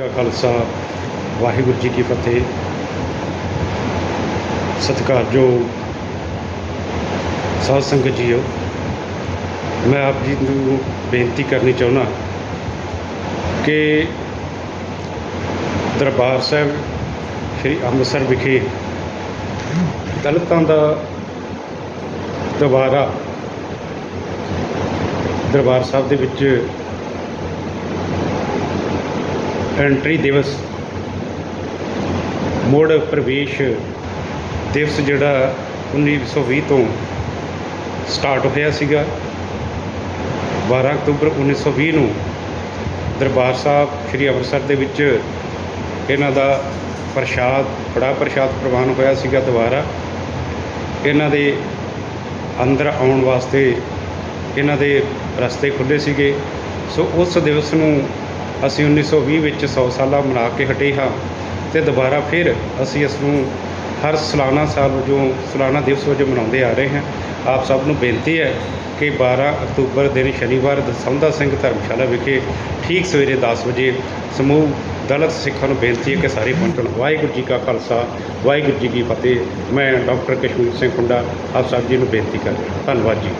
ਕਾ ਖਾਲਸਾ, ਵਾਹਿਗੁਰੂ ਜੀ ਕੀ ਫਤਿਹ। ਸਤਿਕਾਰਯੋਗ ਸਾਧ ਸੰਗਤ ਜੀਓ, ਮੈਂ ਆਪ ਜੀ ਨੂੰ ਬੇਨਤੀ ਕਰਨੀ ਚਾਹੁੰਦਾ ਕਿ ਦਰਬਾਰ ਸਾਹਿਬ, ਸ੍ਰੀ ਅੰਮ੍ਰਿਤਸਰ ਵਿਖੇ ਦਲਿਤਾਂ ਦਾ ਦੁਬਾਰਾ ਦਰਬਾਰ ਸਾਹਿਬ ਦੇ ਵਿੱਚ ਐਂਟਰੀ ਦਿਵਸ। ਮੁੜ ਪ੍ਰਵੇਸ਼ ਦਿਵਸ ਜਿਹੜਾ 1920 ਤੋਂ ਸਟਾਰਟ ਹੋਇਆ ਸੀਗਾ। 12 ਅਕਤੂਬਰ 1920 ਨੂੰ ਦਰਬਾਰ ਸਾਹਿਬ ਸ੍ਰੀ ਅੰਮ੍ਰਿਤਸਰ ਦੇ ਵਿੱਚ ਇਹਨਾਂ ਦਾ ਪ੍ਰਸ਼ਾਦ, ਬੜਾ ਪ੍ਰਸ਼ਾਦ ਪ੍ਰਵਾਨ ਹੋਇਆ ਸੀਗਾ ਦੁਬਾਰਾ। ਇਹਨਾਂ ਦੇ ਅੰਦਰ ਆਉਣ ਵਾਸਤੇ ਇਹਨਾਂ ਦੇ ਰਸਤੇ ਖੁੱਲੇ ਸੀਗੇ। ਸੋ ਉਸ ਦਿਵਸ ਨੂੰ ਅਸੀਂ 1920 ਵਿੱਚ 100 ਸਾਲਾ ਮਨਾ ਕੇ ਹਟੇ ਹਾਂ ਤੇ ਦੁਬਾਰਾ ਫਿਰ ਅਸੀਂ ਇਸ ਨੂੰ ਹਰ ਸਾਲਾਨਾ ਸਾਲ ਵਜੋਂ, ਸਾਲਾਨਾ ਦਿਵਸ ਵਜੋਂ ਮਨਾਉਂਦੇ ਆ ਰਹੇ ਹਾਂ। ਆਪ ਸਭ ਨੂੰ ਬੇਨਤੀ ਹੈ ਕਿ 12 ਅਕਤੂਬਰ ਦਿਨ ਸ਼ਨੀਵਾਰ ਦਸੌਂਦਾ ਸਿੰਘ ਧਰਮਸ਼ਾਲਾ ਵਿਖੇ ਠੀਕ ਸਵੇਰੇ 10 ਵਜੇ ਸਮੂਹ ਦਲਤ ਸਿੱਖਾਂ ਨੂੰ ਬੇਨਤੀ ਹੈ ਕਿ ਸਾਰੇ ਪਹੁੰਚਣ। ਵਾਹਿਗੁਰੂ ਜੀ ਕਾ ਖਾਲਸਾ, ਵਾਹਿਗੁਰੂ ਜੀ ਕੀ ਫਤਿਹ। ਮੈਂ ਡਾਕਟਰ ਕਸ਼ਮੀਰ ਸਿੰਘ ਹੁੰਡਾ ਆਪ ਸਭ ਜੀ ਨੂੰ ਬੇਨਤੀ ਕਰ ਰਿਹਾ ਧੰਨਵਾਦ ਜੀ।